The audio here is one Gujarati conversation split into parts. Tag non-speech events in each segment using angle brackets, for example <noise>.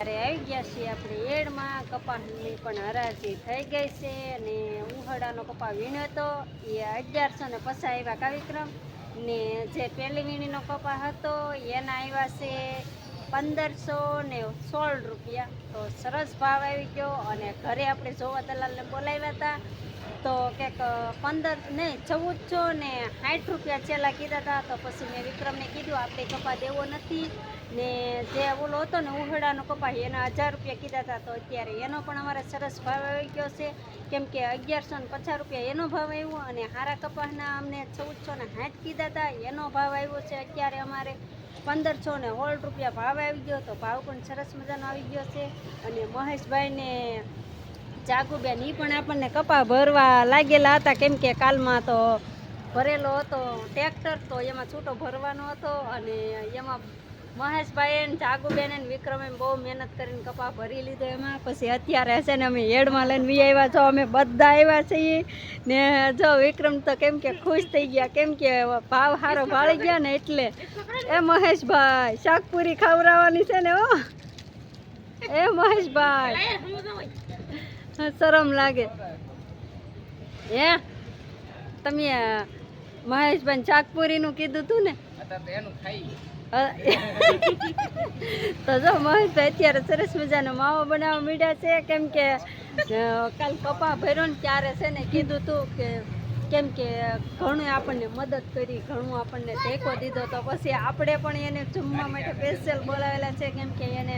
ત્યારે આવી ગયા છીએ આપણે એડમાં. કપાસની પણ હરાજી થઈ ગઈ છે અને ઉહડાનો કપા વીણ હતો એ અગિયારસો ને પચાસ આવ્યા કાર્યક્રમ ને જે પહેલી વીણીનો કપા હતો, એના આવ્યા છે પંદરસો ને સોળ રૂપિયા. તો સરસ ભાવ આવી ગયો અને ઘરે આપણે જોવા દલાલને બોલાવ્યા હતા. તો કંઈક પંદર, નહીં ચૌદસો ને સાઠ રૂપિયા છેલ્લા કીધા હતા. તો પછી મેં વિક્રમને કીધું આપણે કપા દેવો નથી. ને જે ઓલો હતો ને ઉહડાનો કપા, એના હજાર રૂપિયા કીધા હતા. તો અત્યારે એનો પણ અમારે સરસ ભાવ આવી ગયો છે. કેમ કે અગિયારસો ને પચાસ રૂપિયા એનો ભાવ આવ્યો અને હારા કપાસના અમને ચૌદસો ને સાઠ કીધા હતા. એનો ભાવ આવ્યો છે અત્યારે અમારે પંદરસો ને હોળ રૂપિયા ભાવ આવી ગયો તો ભાવ પણ સરસ મજાનો આવી ગયો છે. અને મહેશભાઈને જાગુબેન એ પણ આપણને કપા ભરવા લાગેલા હતા. કેમ કે કાલમાં તો ભરેલો હતો ટ્રેક્ટર, તો એમાં છૂટો ભરવાનો હતો અને એમાં મહેશભાઈ જાગુબેન વિક્રમે બહુ મહેનત કરીને કપા ભરી લીધો એમાં. પછી અત્યારે છે ને અમે હેડમાં લઈને વી આવ્યા છો અમે બધા આવ્યા છીએ ને જો વિક્રમ તો કેમ કે ખુશ થઈ ગયા. કેમ કે ભાવ સારો ભાળી ગયા ને એટલે. એ મહેશભાઈ શાકપુરી ખવડાવવાની છે ને ઓ એ મહેશભાઈ. શરમ લાગે. હે? તમે મહેશભાઈ શાકપુરીનું કીધું તું ને? તો જો મહેશભાઈ અત્યારે સરસ મજાનો માવો બનાવવા મીડ્યા છે. કેમ કે કાલ કપા ભર્યો ને ત્યારે છે ને કીધું તું કે કેમ કે ઘણું આપણને મદદ કરી ઘણું આપણને ટેકો દીધો. તો પછી આપણે પણ એને જમવા માટે સ્પેશિયલ બોલાવેલા છે. કેમ કે એને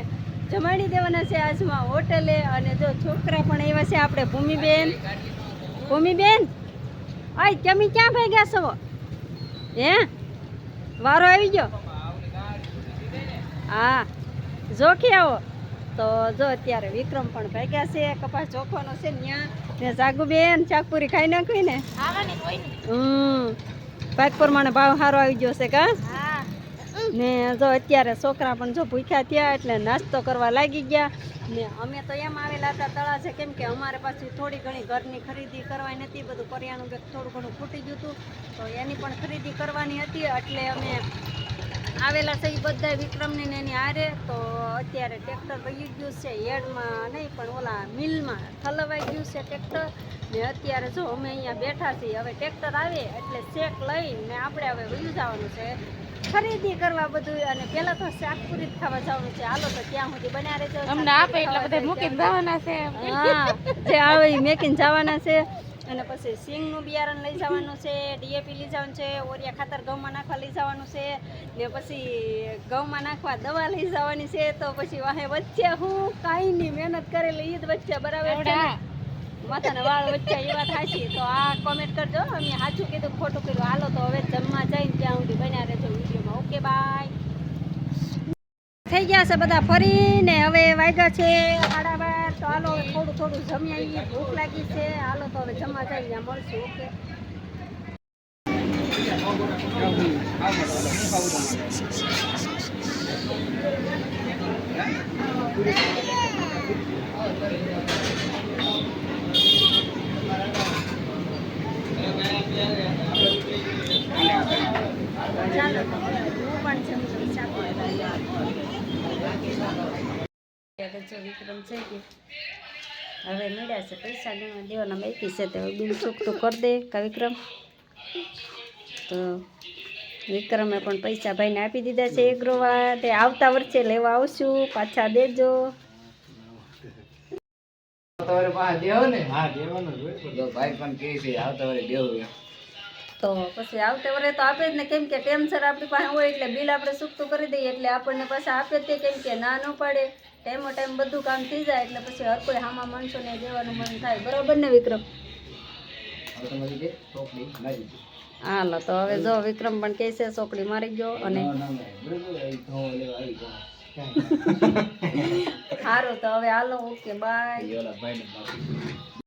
જમાડી દેવાના છે આજમાં હોટલે. અને જો છોકરા પણ એવા છે આપણે ભૂમિબેન. ભૂમિબેન આય તમે ક્યાં ભાઈ ગયા છો? હે? વારો આવી ગયો? હા. જોખી આવો. તો જો અત્યારે વિક્રમ પણ ભાગ્યા છે કપાસ ચોખવાનો છે ત્યાં ને જાગુબેન ચાકપુરી ખાઈ નાખવી ને. હમ. પાક પ્રમાણે ભાવ સારો આવી ગયો છે કા? ને જો અત્યારે છોકરા પણ જો ભૂખ્યા થયા એટલે નાસ્તો કરવા લાગી ગયા. ને અમે તો એમ આવેલા હતા તળા છે કેમ કે અમારે પાછી થોડી ઘણી ઘરની ખરીદી કરવાની હતી બધું કરિયાણું કે થોડું ઘણું ખૂટી ગયું હતું. તો એની પણ ખરીદી કરવાની હતી એટલે અમે આવેલા છે એ બધા વિક્રમને ને એની હારે. તો અત્યારે ટ્રેક્ટર વહી ગયું છે, હેડમાં નહીં, પણ ઓલા મિલમાં ઠલવાઈ ગયું છે ટ્રેક્ટર. ને અત્યારે જો અમે અહીંયા બેઠા છીએ, હવે ટ્રેક્ટર આવે એટલે શેક લઈને આપણે હવે વયું જવાનું છે. ખરીદી કરવા બધું અને પેલા તો શાકપુરી ખાવા જવાનું છે. હાલો તો ત્યાં સુધી બન્યા રહેજો. અમને આપે એટલે બધા મૂકીને જવાના છે હા જે આવે એ મેકીને જવાના છે. અને પછી સિંગનું બિયારણ લઈ જવાનું છે ડીએપી લઈ જવાનું છે ઓરિયા ખાતર ઘઉંમાં નાખવા લઈ જવાનું છે ને પછી ઘઉંમાં નાખવા દવા લઈ જવાની છે તો પછી વાહે વચ્ચે હું કાંઈ નહીં મહેનત કરેલી ઈદ વચ્ચે બરાબર છે? માથાના વાળ વચ્ચે એ વાત છે તો આ કોમેન્ટ કરજો. અમે સાચું કીધું ખોટું કર્યું. હાલો તો હવે જમવા જઈને ત્યાં સુધી બન્યા રહેજો વિડીયોમાં ઓકે, બાય. થઈ ગયા છે બધા ફરીને. હવે વાગ્યા છે સાડા તો હાલો થોડું થોડું જમી આવીએ ભૂખ લાગી છે. હાલો તો હવે જમવા જઈએ મળશું, ઓકે? ચાલો તો હવે હું પણ જમી સાથે હવે મળ્યા છે પૈસા દેવા દેવાના બાકી છે તો બિલ ચૂકતું કરી દે કા વિક્રમ. તો વિક્રમે પણ પૈસા ભાઈને આપી દીધા છે એગ્રોવા તે આવતા વર્ષે લેવા આવશું, પાછા દેજો. તમારે પાસે દેવો ને? હા, દેવાનો ભાઈ પણ કહે છે, આવતા વર્ષે દેવું તો પછી આવતે વરે તો આપે જ ને કેમ કે ટેમસર આપણી પાસે હોય એટલે બિલ આપણે સૂકતું કરી દઈએ એટલે આપણને પાછા આપે તે કેમ કે ના ન પાડે. ટાઈમો ટાઈમ બધું કામ થઈ જાય એટલે પછી હર કોઈ હામા માણસોને દેવાનું મન થાય. બરાબર ને વિક્રમ. હાલો તો હવે જો વિક્રમ પણ કહે છે ચોકડી મારી ગયો અને <laughs> સારું તો હવે હાલો ઓકે બાય.